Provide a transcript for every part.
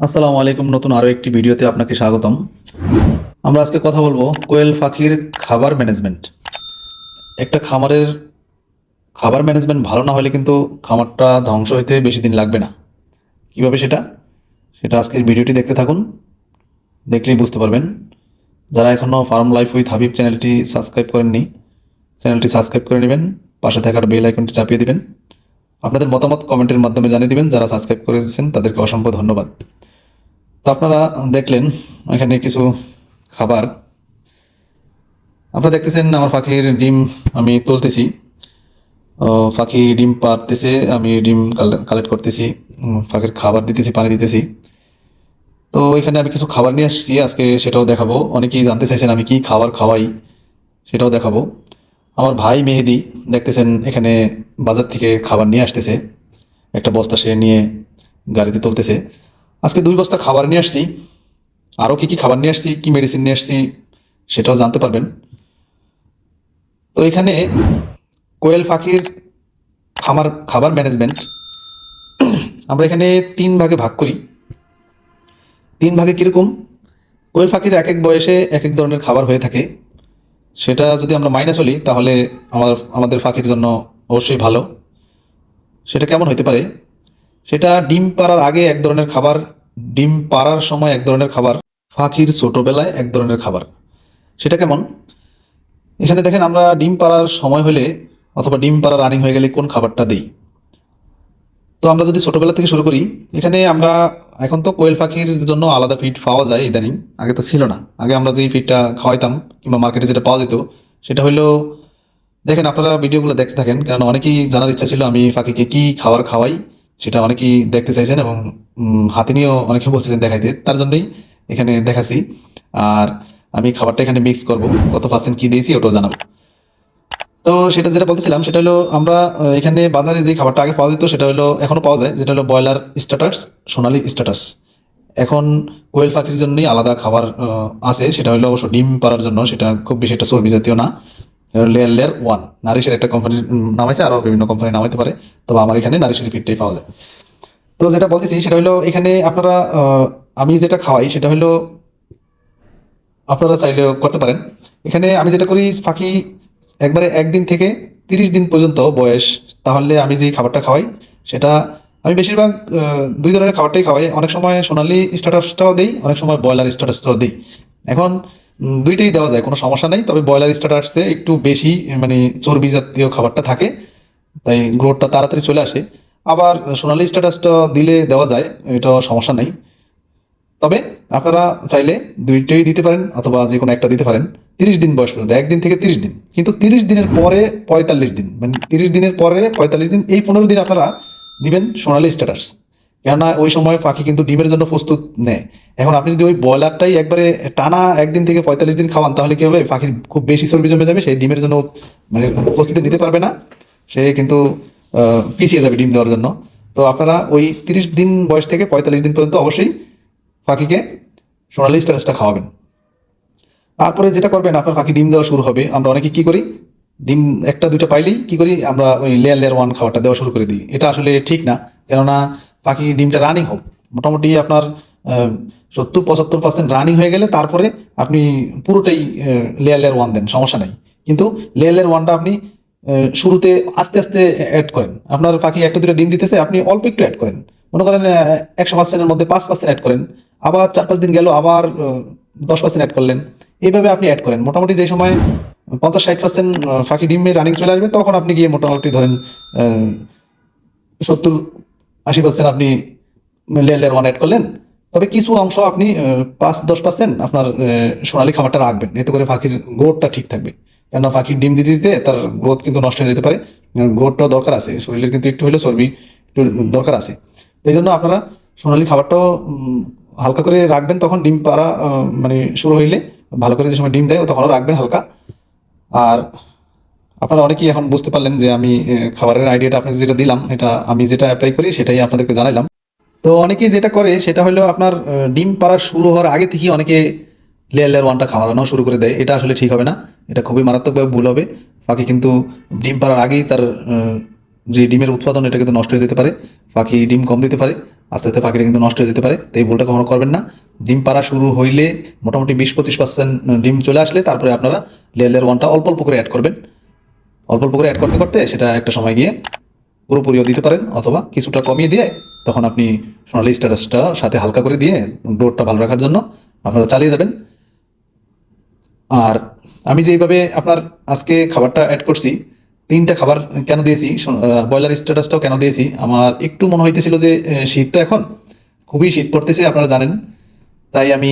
আসসালামু আলাইকুম। নতুন আরও একটি ভিডিওতে আপনাকে স্বাগতম। আমরা আজকে কথা বলব কোয়েল পাখির খাবার ম্যানেজমেন্ট। একটা খামারের খাবার ম্যানেজমেন্ট ভালো না হলে কিন্তু খামারটা ধ্বংস হইতে বেশি দিন লাগবে না। কীভাবে সেটা? সেটা আজকের ভিডিওটি দেখতে থাকুন। দেখলেই বুঝতে পারবেন। যারা এখনও ফার্ম লাইফ উইথ হাবিব চ্যানেলটি সাবস্ক্রাইব করেননি, চ্যানেলটি সাবস্ক্রাইব করে নেবেন। পাশে থাকার বেল আইকনটি চাপিয়ে দিবেন। আপনাদের মতামত কমেন্টের মাধ্যমে জানিয়ে দিবেন। যারা সাবস্ক্রাইব করেছেন, তাদেরকে অসংখ্য ধন্যবাদ। তো আপনারা দেখলেন, এখানে কিছু খাবার। আপনারা দেখতেছেন আমার পাখির ডিম আমি তুলতেছি। পাখি ডিম পারতেছে আমি ডিম কালেক্ট করতেছি। পাখির খাবার দিতেছি, পানি দিতেছি। তো এখানে আমি কিছু খাবার নিয়ে আসছি, আজকে সেটাও দেখাবো। অনেকেই জানতে চাইছেন আমি কি খাবার খাওয়াই, সেটাও দেখাবো। আমার ভাই মেহেদি দেখতেছেন এখানে বাজার থেকে খাবার নিয়ে আসতেছে। একটা বস্তা সে নিয়ে গাড়িতে তুলতেছে। আজকে দুই বস্তা খাবার নিয়ে আসছি। আরও কি কি খাবার নিয়ে আসছি, কী মেডিসিন নিয়ে আসছি, সেটাও জানতে পারবেন। তো এখানে কোয়েল পাখির খামার, খাবার ম্যানেজমেন্ট আমরা এখানে তিন ভাগে ভাগ করি। তিন ভাগে কীরকম? কোয়েল পাখির এক এক বয়সে এক এক ধরনের খাবার হয়ে থাকে। সেটা যদি আমরা মাইনে চলি তাহলে আমার, আমাদের ফাঁকির জন্য অবশ্যই ভালো। সেটা কেমন হতে পারে? সেটা ডিম পাড়ার আগে এক ধরনের খাবার, ডিম পাড়ার সময় এক ধরনের খাবার, ফাঁকির ছোটোবেলায় এক ধরনের খাবার। সেটা কেমন? এখানে দেখেন আমরা ডিম পাড়ার সময় হলে অথবা ডিম পাড়া রানিং হয়ে গেলে কোন খাবারটা দিই? তো আমরা যদি ছোটবেলা থেকে শুরু করি, এখানে আমরা এখন তো কোয়েল পাখির জন্য আলাদা ফিড পাওয়া যায় ইদানিং, আগে তো ছিল না। আগে আমরা যেই ফিডটা খাওয়াইতাম কিংবা মার্কেটে যেটা পাওয়া যেত, সেটা হলো দেখেন আপনারা ভিডিওগুলো দেখতে থাকেন কারণ অনেকেই জানার ইচ্ছা ছিল আমি পাখিকে কি খাবার খাওয়াই, সেটা অনেকেই দেখতে চাইছেন এবং হাতে নিয়েও অনেকে বলছিলেন দেখাইতে, তার জন্যই এখানে দেখাচ্ছি। আর আমি খাবারটা এখানে মিক্স করব, কত পার্সেন্ট কী দিয়েছি ওটাও জানাব। তো সেটা যেটা বলতেছিলাম, সেটা হলো আমরা এখানে বাজারে যে খাবারটা আগে পাওয়া যেত, সেটা হলো এখনও পাওয়া যায়, যেটা হলো ব্রয়লার স্ট্যাটাস, সোনালি স্ট্যাটাস। এখন কোয়েল পাখির জন্যই আলাদা খাবার আছে, সেটা হলো অবশ্য ডিম পাড়ার জন্য, সেটা খুব বেশি একটা চর্বি জাতীয় না। লেয়ার লেয়ার ওয়ান, নারিশের একটা কোম্পানির নাম আছে আরও বিভিন্ন কোম্পানির নাম হতে পারে, তবে আমার এখানে নারিশের ফিডটাই পাওয়া যায়। তো যেটা বলতেছি, সেটা হলো এখানে আপনারা আমি যেটা খাওয়াই, সেটা হলো আপনারা চাইলেও করতে পারেন। এখানে আমি যেটা করি পাখি একবারে একদিন থেকে তিরিশ দিন পর্যন্ত বয়স। তাহলে আমি যে খাবারটা খাওয়াই, সেটা আমি বেশিরভাগ দুই ধরনের খাবারটাই খাওয়াই। অনেক সময় সোনালি স্ট্যাটাসটাও দিই, অনেক সময় ব্রয়লার স্ট্যাটাসটাও দিই। এখন দুইটাই দেওয়া যায়, কোনো সমস্যা নেই। তবে ব্রয়লার স্ট্যাটাসে একটু বেশি মানে চর্বি জাতীয় খাবারটা থাকে। তাই গ্রোথটা তাড়াতাড়ি চলে আসে। আবার সোনালি স্ট্যাটাসটা দিলে দেওয়া যায় এটা সমস্যা নেই। তবে আপনারা চাইলে দুইটাই দিতে পারেন, অথবা যে কোনো একটা দিতে পারেন। তিরিশ দিন বয়স পর্যন্ত, একদিন থেকে তিরিশ দিন। কিন্তু তিরিশ দিনের পরে পঁয়তাল্লিশ দিন মানে তিরিশ দিনের পরে পঁয়তাল্লিশ দিন, এই পনেরো দিন আপনারা দিবেন সোনালি স্ট্যাটাস কেননা ওই সময় পাখি কিন্তু ডিমের জন্য প্রস্তুত নেয়। এখন আপনি যদি ওই ব্রয়লারটাই একবারে টানা একদিন থেকে পঁয়তাল্লিশ দিন খাওয়ান, তাহলে কি হবে? পাখির খুব বেশি চর্বি জমে যাবে সেই ডিমের জন্য মানে প্রস্তুতি নিতে পারবে না। সে কিন্তু পিছিয়ে যাবে ডিম দেওয়ার জন্য। তো আপনারা ওই তিরিশ দিন বয়স থেকে পঁয়তাল্লিশ দিন পর্যন্ত অবশ্যই পাখিকে সোনালি স্ট্যাটাসটা খাওয়াবেন। তারপরে যেটা করবেন, আপনার পাখি ডিম দেওয়া শুরু হবে। আমরা অনেকে কি করি? ডিম একটা দুইটা পাইলেই কি করি? আমরা ওই লেয়ার লেয়ার ওয়ান খাবারটা দেওয়া শুরু করে দিই। এটা আসলে ঠিক না। কেননা পাখি ডিমটা রানিং হোক। মোটামুটি আপনার সত্তর, পঁচাত্তর পার্সেন্ট রানিং হয়ে গেলে তারপরে আপনি পুরোটাই লেয়ার লেয়ার ওয়ান দেন। সমস্যা নাই। কিন্তু লেয়ার লেয়ার ওয়ানটা আপনি শুরুতে আস্তে আস্তে অ্যাড করেন। আপনার পাখি একটা, দুটো ডিম দিতেছে, আপনি অল্প একটু অ্যাড করেন। মনে করেন একশো পার্সেন্টের মধ্যে পাঁচ পার্সেন্ট অ্যাড করেন। আবার চার, পাঁচ দিন গেল, আবার দশ পার্সেন্ট অ্যাড করলেন। এইভাবে আপনি অ্যাড করেন। মোটামুটি যে সময় পঞ্চাশ ষাট পার্সেন্ট ফাঁকি ডিমে রানিং চলে আসবে, তখন আপনি গিয়ে মোটামুটি ধরেন সত্তর আশি পার্সেন্ট আপনি লেয়ার ওয়ান অ্যাড করলেন। তবে কিছু অংশ আপনি পাঁচ দশ পার্সেন্ট আপনার সোনালি খাবারটা রাখবেন। এতে করে পাখির গ্রোথটা ঠিক থাকবে। কেননা পাখির ডিম দিতে দিতে তার গ্রোথ কিন্তু নষ্ট হয়ে যেতে পারে। গ্রোথটাও দরকার আছে। শরীরের কিন্তু একটু হলেও চর্বি, একটু দরকার আছে। এই জন্য আপনারা সোনালি খাবারটাও হালকা করে রাখবেন, তখন ডিম পাড়া মানে শুরু হইলে ভালো করে যে সময় ডিম দেয় তখনও রাখবেন হালকা। আর আপনারা অনেকেই এখন বুঝতে পারলেন যে আমি খাবারের আইডিয়াটা আপনাকে যেটা দিলাম, এটা আমি যেটা অ্যাপ্লাই করি সেটাই আপনাদেরকে জানাইলাম। তো অনেকেই যেটা করে, সেটা হলো আপনার ডিম পাড়া শুরু হওয়ার আগে থেকেই অনেকে লেয়ার লেয়ার ওয়ানটা খাওয়ানো শুরু করে দেয়। এটা আসলে ঠিক হবে না। এটা খুবই মারাত্মকভাবে ভুল হবে। পাখি কিন্তু ডিম পাড়ার আগেই তার যে ডিমের উৎপাদন, এটা কিন্তু নষ্ট হয়ে যেতে পারে। পাখি ডিম কম দিতে পারে। আস্তে আস্তে পাখিটা কিন্তু নষ্ট হয়ে যেতে পারে। তো এই ভুলটা কখনো করবেন না। ডিম পাড়া শুরু হইলে মোটামুটি বিশ পঁচিশ পার্সেন্ট ডিম চলে আসলে তারপরে আপনারা লেয়ার লেয়ার ওয়ানটা অল্প অল্প করে অ্যাড করবেন। অল্প অল্প করে অ্যাড করতে করতে সেটা একটা সময় গিয়ে পুরোপুরিও দিতে পারেন, অথবা কিছুটা কমিয়ে দিয়ে তখন আপনি সোনালি স্ট্যাটাসটা সাথে হালকা করে দিয়ে ডোরটা ভালো রাখার জন্য আপনারা চালিয়ে যাবেন। আর আমি যেইভাবে আপনার আজকে খাবারটা অ্যাড করছি, তিনটা খাবার কেন দিয়েছি ব্রয়লার স্ট্যাটাসটাও কেন দিয়েছি, আমার একটু মনে হইতেছিল যে শীত তো এখন, খুবই শীত পড়তেছে, আপনারা জানেন। তাই আমি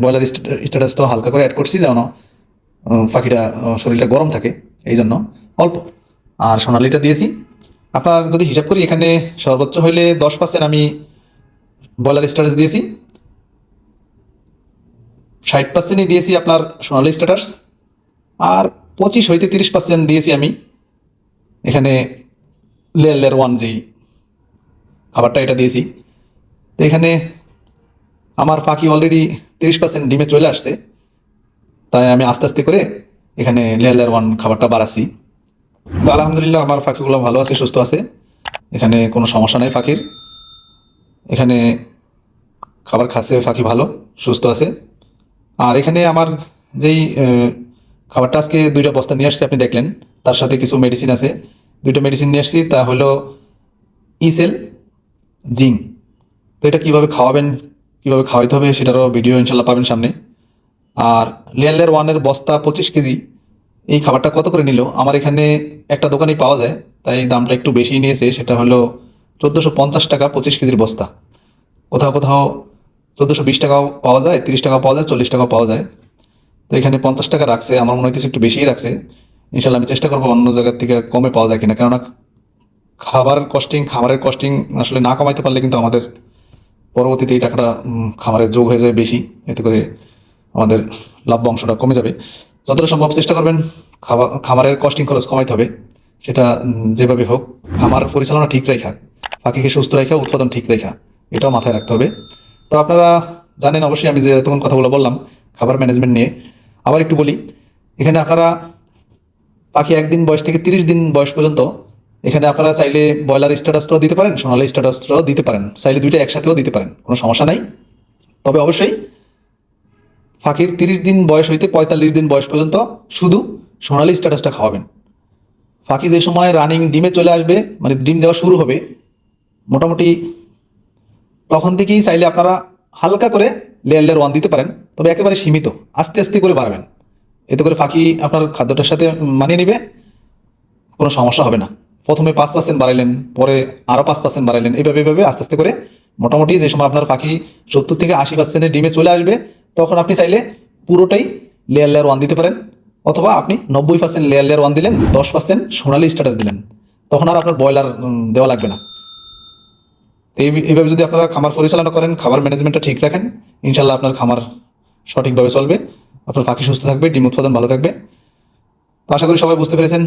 ব্রয়লার স্ট্যাটাসটাও হালকা করে অ্যাড করছি যেন পাখিটা শরীরটা গরম থাকে, এই জন্য অল্প। আর সোনালিটা দিয়েছি। আপনার যদি হিসাব করি, এখানে সর্বোচ্চ হইলে দশ পার্সেন্ট আমি ব্রয়লার স্ট্যাটাস দিয়েছি। ষাট পার্সেন্টই দিয়েছি আপনার সোনালি স্ট্যাটাস। আর পঁচিশ হইতে তিরিশ পার্সেন্ট দিয়েছি আমি এখানে লেয়ার লেয়ার ওয়ান যেই খাবারটা এটা দিয়েছি। তো এখানে আমার পাখি অলরেডি তিরিশ পার্সেন্ট ডিমে চলে আসছে। তাই আমি আস্তে আস্তে করে এখানে লেয়ার লেয়ার ওয়ান খাবারটা বাড়াচ্ছি। তো আলহামদুলিল্লাহ আমার পাখিগুলো ভালো আছে, সুস্থ আছে। এখানে কোনো সমস্যা নেই পাখির এখানে খাবার খাচ্ছে পাখি ভালো, সুস্থ আছে। আর এখানে আমার যেই খাবারটা আজকে দুইটা বস্তা নিয়ে আসছি, আপনি দেখলেন। তার সাথে কিছু মেডিসিন আছে। দুইটা মেডিসিন নিয়ে আসছি, তা হলো ইসেল জিং তো এটা কীভাবে খাওয়াবেন কীভাবে খাওয়াইতে হবে সেটারও ভিডিও ইনশাল্লাহ পাবেন সামনে। আর লেয়ার ওয়ানের বস্তা পঁচিশ কেজি, এই খাবারটা কত করে নিল? আমার এখানে একটা দোকানেই পাওয়া যায়, তাই দামটা একটু বেশি নিয়েছে, সেটা হলো চোদ্দোশো পঞ্চাশ টাকা পঁচিশ কেজির বস্তা। কোথাও কোথাও চোদ্দোশো বিশ টাকাও পাওয়া যায়, তিরিশ টাকাও পাওয়া যায়, চল্লিশ টাকাও পাওয়া যায়। তো এখানে পঞ্চাশ টাকা রাখছে, আমার মনে হইতেছে একটু বেশিই রাখছে। ইনশাল্লাহ আমি চেষ্টা করব অন্য জায়গার থেকে কমে পাওয়া যায় কিনা, কেননা খাবার কস্টিং খাবারের কস্টিং আসলে না কমাইতে পারলে কিন্তু আমাদের পরবর্তীতে এই টাকাটা খামারে যোগ হয়ে যায় বেশি। এতে করে আমাদের লাভ অংশটা কমে যাবে। যতটা সম্ভব চেষ্টা করবেন খামারের কস্টিং খরচ কমাইতে হবে। সেটা যেভাবে হোক, খামার পরিচালনা ঠিক রেখা, পাখিকে সুস্থ রেখা, উৎপাদন ঠিক রেখা, এটাও মাথায় রাখতে হবে। তো আপনারা জানেন অবশ্যই আমি যে তখন কথাগুলো বললাম, খাবার ম্যানেজমেন্ট নিয়ে। আবার একটু বলি, এখানে আপনারা পাখি একদিন বয়স থেকে তিরিশ দিন বয়স পর্যন্ত এখানে আপনারা চাইলে ব্রয়লার স্ট্যাটাসটাও দিতে পারেন, সোনালি স্ট্যাটাসটাও দিতে পারেন। চাইলে দুইটা একসাথেও দিতে পারেন, কোনো সমস্যা নাই। তবে অবশ্যই ফাঁকির তিরিশ দিন বয়স হইতে পঁয়তাল্লিশ দিন বয়স পর্যন্ত শুধু সোনালি স্ট্যাটাসটা খাওয়াবেন। ফাঁকি যে সময় রানিং ডিমে চলে আসবে মানে ডিম দেওয়া শুরু হবে, মোটামুটি তখন থেকেই চাইলে আপনারা হালকা করে লেয়ার লেয়ার ওয়ান দিতে পারেন, তবে একেবারে সীমিত, আস্তে আস্তে করে বাড়বেন। এতে করে ফাঁকি আপনার খাদ্যটার সাথে মানিয়ে নেবে, কোনো সমস্যা হবে না। প্রথমে পাঁচ পার্সেন্ট বাড়াইলেন, পরে আরও পাঁচ পার্সেন্ট বাড়াইলেন। এইভাবে এইভাবে আস্তে আস্তে করে মোটামুটি যে সময় আপনার পাখি সত্তর থেকে আশি পার্সেন্টের ডিমে চলে আসবে, তখন আপনি চাইলে পুরোটাই লেয়ার লেয়ার ওয়ান দিতে পারেন। অথবা আপনি নব্বই পার্সেন্ট লেয়ার লেয়ার ওয়ান দিলেন, দশ পার্সেন্ট সোনালি স্ট্যাটাস দিলেন। তখন আর আপনার ব্রয়লার দেওয়া লাগবে না। এই- এইভাবে যদি আপনারা খামার পরিচালনা করেন খাবার ম্যানেজমেন্টটা ঠিক রাখেন ইনশাল্লাহ আপনার খামার সঠিকভাবে চলবে। আপনার পাখি সুস্থ থাকবে, ডিম উৎপাদন ভালো থাকবে। আশা করি সবাই বুঝতে পেরেছেন।